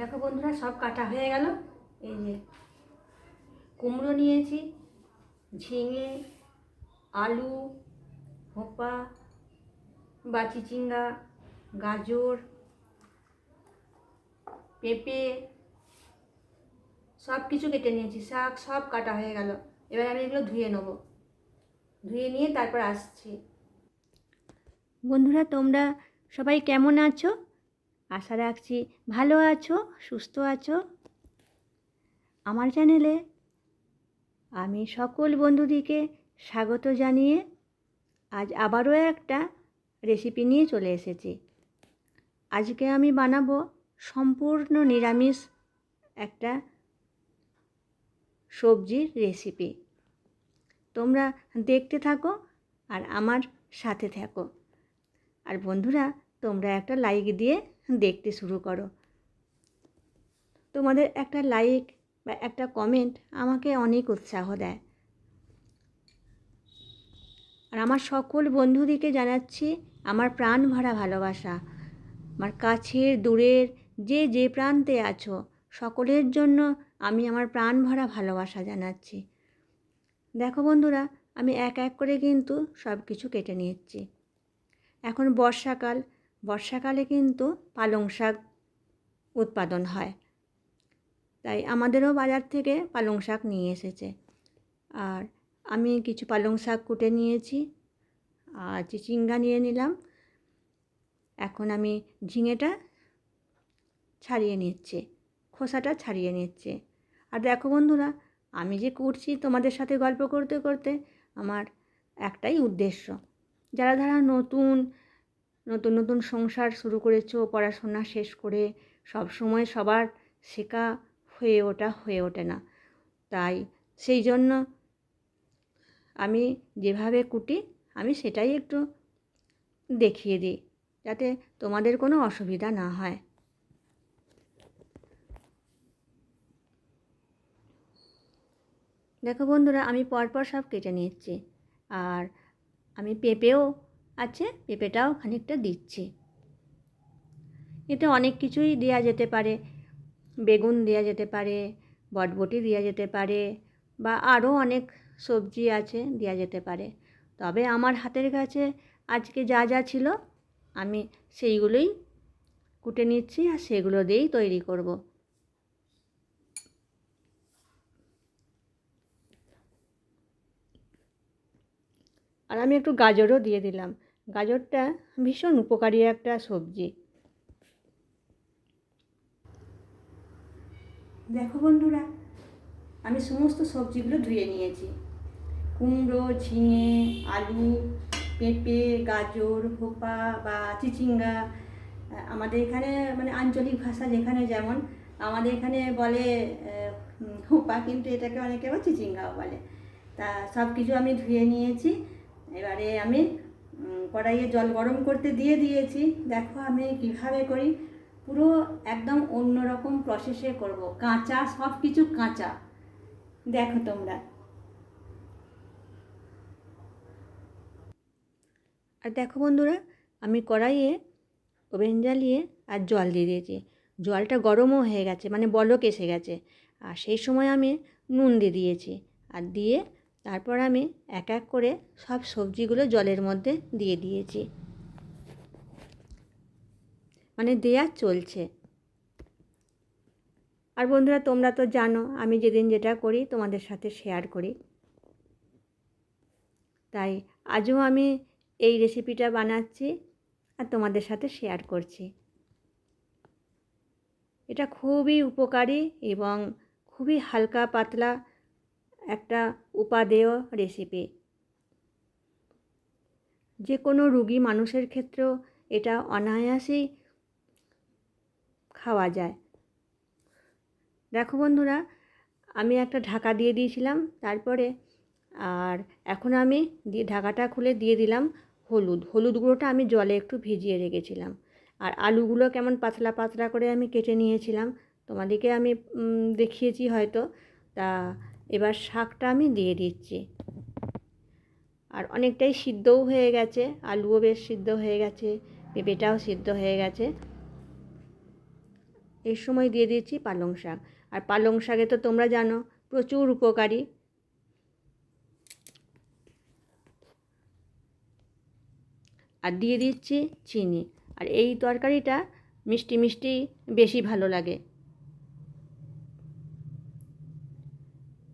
দেখো বন্ধুরা, সব কাটা হয়ে গেল। এই যে কুমড়ো নিয়েছি, ঝিঙে, আলু হোপা বাচি চিংড়া গাজর, পেঁপে, সব কিছু কেটে নিয়েছি। শাক সব কাটা হয়ে গেল। এবার আমি এগুলো ধুয়ে নেব। ধুয়ে নিয়ে তারপর আসছি। বন্ধুরা, তোমরা সবাই কেমন আছো? আশা রাখছি ভালো আছো, সুস্থ আছো। আমার চ্যানেলে আমি সকল বন্ধুদিকে স্বাগত জানিয়ে আজ আবারও একটা রেসিপি নিয়ে চলে এসেছি। আজকে আমি বানাবো সম্পূর্ণ নিরামিষ একটা সবজির রেসিপি তোমরা দেখতে থাকো আর আমার সাথে থাকো। আর বন্ধুরা, তোমরা একটা লাইক দিয়ে দেখতে শুরু করো। তোমাদের একটা লাইক বা একটা কমেন্ট আমাকে অনেক উৎসাহ দেয়। আর আমার সকল বন্ধুদেরকে জানাচ্ছি, আমার প্রাণ ভরা ভালোবাসা। আমার কাছের, দূরের, যে যে প্রান্তে আছো, সকলের জন্য আমি আমার প্রাণ ভরা ভালোবাসা জানাচ্ছি। দেখো বন্ধুরা, আমি এক এক করে কিন্তু সব কিছু কেটে নিচ্ছি এখন বর্ষাকাল বর্ষাকালে কিন্তু পালং শাক উৎপাদন হয়। তাই আমাদেরও বাজার থেকে পালং শাক নিয়ে এসেছে। আর আমি কিছু পালং শাক কুটে নিয়েছি, আর চিচিঙ্গা নিয়ে নিলাম। এখন আমি ঝিঙেটা ছাড়িয়ে নিচ্ছি, খোসাটা ছাড়িয়ে নিচ্ছে। আর দেখো বন্ধুরা, আমি যে করছি তোমাদের সাথে গল্প করতে করতে আমার একটাই উদ্দেশ্য, যারা যারা নতুন নতুন নতুন সংসার শুরু করেছ, পড়াশোনা শেষ করে সব সময় সবার শেখা হয়ে ওঠা হয়ে ওঠে না। তাই সেই জন্য আমি যেভাবে কুটি, আমি সেটাই একটু দেখিয়ে দিই, যাতে তোমাদের কোনো অসুবিধা না হয়। দেখো বন্ধুরা, আমি পরপর সব কেটে নিচ্ছি আর আমি পেঁপেও আছে, পেঁপেটাও খানিকটা দিচ্ছি। এতে অনেক কিছুই দেওয়া যেতে পারে। বেগুন দেওয়া যেতে পারে, বটবটি দেওয়া যেতে পারে, বা আরও অনেক সবজি আছে দেওয়া যেতে পারে। তবে আমার হাতের কাছে আজকে যা যা ছিল, আমি সেইগুলোই কুটে নিচ্ছি আর সেগুলো দিয়েই তৈরি করব। আর আমি একটু গাজরও দিয়ে দিলাম। গাজরটা ভীষণ উপকারী একটা সবজি। দেখো বন্ধুরা, আমি সমস্ত সবজিগুলো ধুয়ে নিয়েছি। কুমড়ো, ঝিঙে, আলু, পেঁপে, গাজর হোপা বা চিচিঙ্গা, আমাদের এখানে মানে আঞ্চলিক ভাষা যেখানে যেমন, আমাদের এখানে বলে হোপা কিন্তু এটাকে অনেকে আবার চিচিঙ্গাও বলে। তা সব কিছু আমি ধুয়ে নিয়েছি। এবারে আমি কড়াইয়ে জল গরম করতে দিয়ে দিয়েছি। দেখো আমি কীভাবে করি। পুরো একদম অন্যরকম প্রসেসে করব। কাঁচা সব কিছু কাঁচা। দেখো তোমরা। আর দেখো বন্ধুরা, আমি কড়াইয়ে ওভেন জ্বালিয়ে আর জল দিয়ে দিয়েছি। জলটা গরমও হয়ে গেছে মানে বলক এসে গেছে। আর সেই সময় আমি নুন দিয়ে দিয়েছি। আর দিয়ে তারপর আমি এক এক করে সব সবজিগুলো জলের মধ্যে দিয়ে দিয়েছি। মানে দেয়া চলছে। আর বন্ধুরা, তোমরা তো জানো, আমি যেদিন যেটা করি, তোমাদের সাথে শেয়ার করি। তাই আজও আমি এই রেসিপিটা বানাচ্ছি আর তোমাদের সাথে শেয়ার করছি। এটা খুবই উপকারী এবং খুবই হালকা পাতলা একটা উপাদেয় রেসিপি যে কোনো রুগী মানুষের ক্ষেত্রেও এটা অনায়াসেই খাওয়া যায়। দেখো বন্ধুরা, আমি একটা ঢাকা দিয়ে দিয়েছিলাম, তারপরে আর এখন আমি দিয়ে ঢাকাটা খুলে দিয়ে দিলাম হলুদ। হলুদ গুঁড়োটা আমি জলে একটু ভিজিয়ে রেখেছিলাম। আর আলুগুলো কেমন পাতলা পাতলা করে আমি কেটে নিয়েছিলাম, তোমাদেরকে আমি দেখিয়েছি হয়তো। তা এবার শাকটা আমি দিয়ে দিচ্ছি। আর অনেকটাই সিদ্ধও হয়ে গেছে, আলুও বেশ সিদ্ধ হয়ে গেছে, পেঁপেটাও সিদ্ধ হয়ে গেছে। এর সময় দিয়ে দিয়েছি পালং শাক। আর পালং শাকে তো তোমরা জানো, প্রচুর উপকারী। আর দিয়ে দিচ্ছি চিনি। আর এই তরকারিটা মিষ্টি মিষ্টি বেশি ভালো লাগে।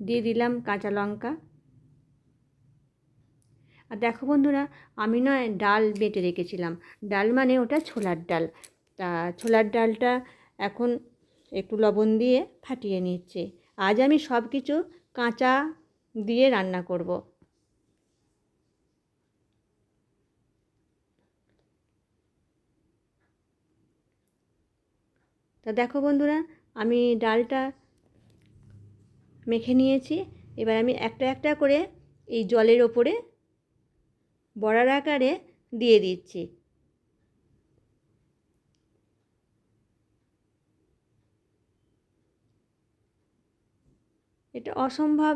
দিয়ে দিলাম কাঁচা লঙ্কা। আর দেখো বন্ধুরা, আমি নয় ডাল বেটে রেখেছিলাম। ডাল মানে ওটা ছোলার ডাল। তা ছোলার ডালটা এখন একটু লবণ দিয়ে ফাটিয়ে নিচ্ছে। আজ আমি সব কিছু কাঁচা দিয়ে রান্না করব। তা দেখো বন্ধুরা, আমি ডালটা মেখে নিয়েছি। এবার আমি একটা একটা করে এই জলের ওপরে বড়ার আকারে দিয়ে দিচ্ছি। এটা অসম্ভব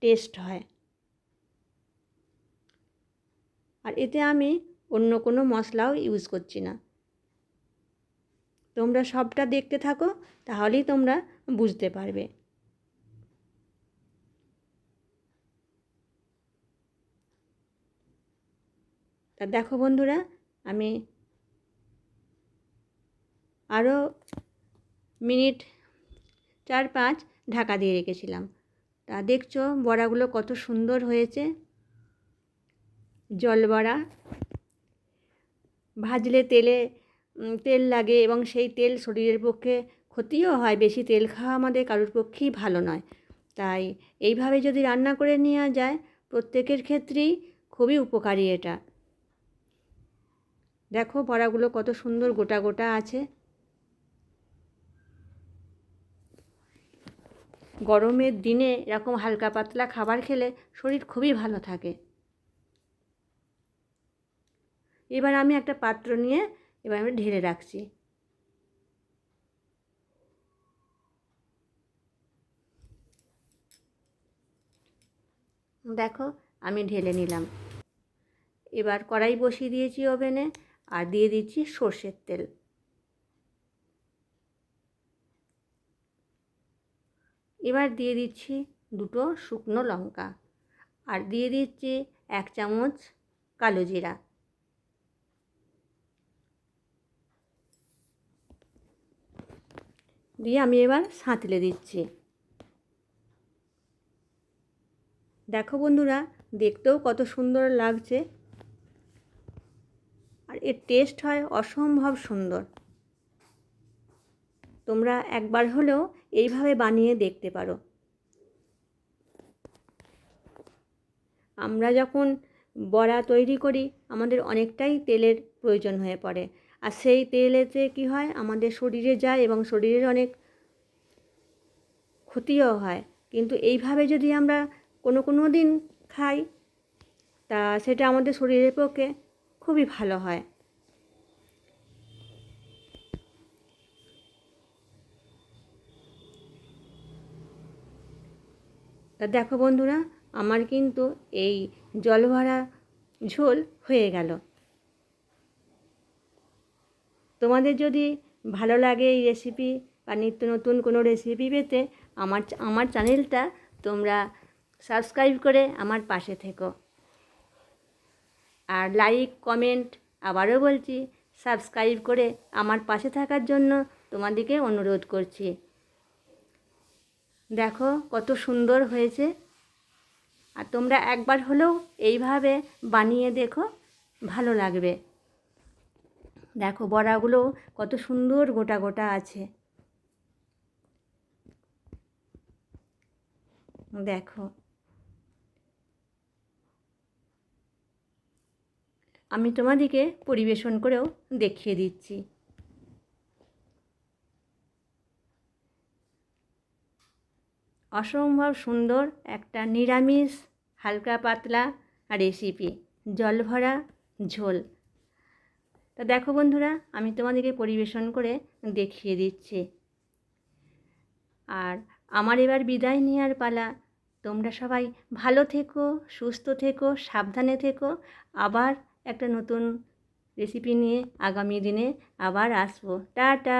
টেস্ট হয়। আর এতে আমি অন্য কোনো মশলাও ইউজ করছি না। তোমরা সবটা দেখতে থাকো, তাহলেই তোমরা বুঝতে পারবে। তা দেখো বন্ধুরা, আমি আরও মিনিট চার পাঁচ ঢাকা দিয়ে রেখেছিলাম। তা দেখছ বড়াগুলো কত সুন্দর হয়েছে। জল বড়া, ভাজলে তেলে তেল লাগে এবং সেই তেল শরীরের পক্ষে ক্ষতিও হয়, বেশি তেল খাওয়া আমাদের কারোর পক্ষেই ভালো নয়। তাই এইভাবে যদি রান্না করে নেওয়া যায়, প্রত্যেকের ক্ষেত্রেই খুবই উপকারী এটা। দেখো বড়াগুলো কত সুন্দর গোটা গোটা আছে। গরমের দিনে এরকম হালকা পাতলা খাবার খেলে শরীর খুবই ভালো থাকে। এবার আমি একটা পাত্র নিয়ে এবার আমি ঢেলে রাখছি। দেখো আমি ঢেলে নিলাম। এবার কড়াই বসিয়ে দিয়েছি ওভেনে। আর দিয়ে দিচ্ছি সর্ষের তেল। এবার দিয়ে দিচ্ছি দুটো শুকনো লঙ্কা আর দিয়ে দিচ্ছি এক চামচ কালো জিরা। দিয়ে আমি এবার সাঁতলে দিচ্ছি। দেখো বন্ধুরা, দেখতেও কত সুন্দর লাগছে। আর এর টেস্ট হয় অসম্ভব সুন্দর। তোমরা একবার হলেও এইভাবে বানিয়ে দেখতে পারো। আমরা যখন বড়া তৈরি করি, আমাদের অনেকটাই তেলের প্রয়োজন হয়ে পড়ে। আর সেই তেলেতে কি হয়? আমাদের শরীরে যায় এবং শরীরের অনেক ক্ষতিও হয়। কিন্তু এইভাবে যদি আমরা কোনো কোনো দিন খাই, তা সেটা আমাদের শরীরের পক্ষে খুবই ভালো হয়। তা দেখো বন্ধুরা, আমার কিন্তু এই জল ভরা ঝোল হয়ে গেল। তোমাদের যদি ভালো লাগে এই রেসিপি বা নিত্য নতুন কোনো রেসিপি পেতে, আমার আমার চ্যানেলটা তোমরা সাবস্ক্রাইব করে আমার পাশে থেকো। আর লাইক কমেন্ট আবারও বলছি সাবস্ক্রাইব করে আমার পাশে থাকার জন্য তোমাদেরকে অনুরোধ করছি। দেখো কত সুন্দর হয়েছে। আর তোমরা একবার হলেও এইভাবে বানিয়ে দেখো, ভালো লাগবে। দেখো বড়াগুলো কত সুন্দর গোটা গোটা আছে। দেখো। আমি তোমাদেরকে পরিবেশন করেও দেখিয়ে দিচ্ছি। অসম্ভব সুন্দর একটা নিরামিষ, হালকা পাতলা রেসিপি জল ভরা ঝোল। তা দেখো বন্ধুরা, আমি তোমাদেরকে পরিবেশন করে দেখিয়ে দিচ্ছি। আর আমার এবার বিদায় নেওয়ার পালা। তোমরা সবাই ভালো থেকো, সুস্থ থেকো, সাবধানে থেকো। আবার একটা নতুন রেসিপি নিয়ে আগামী দিনে আবার আসব। টাটা!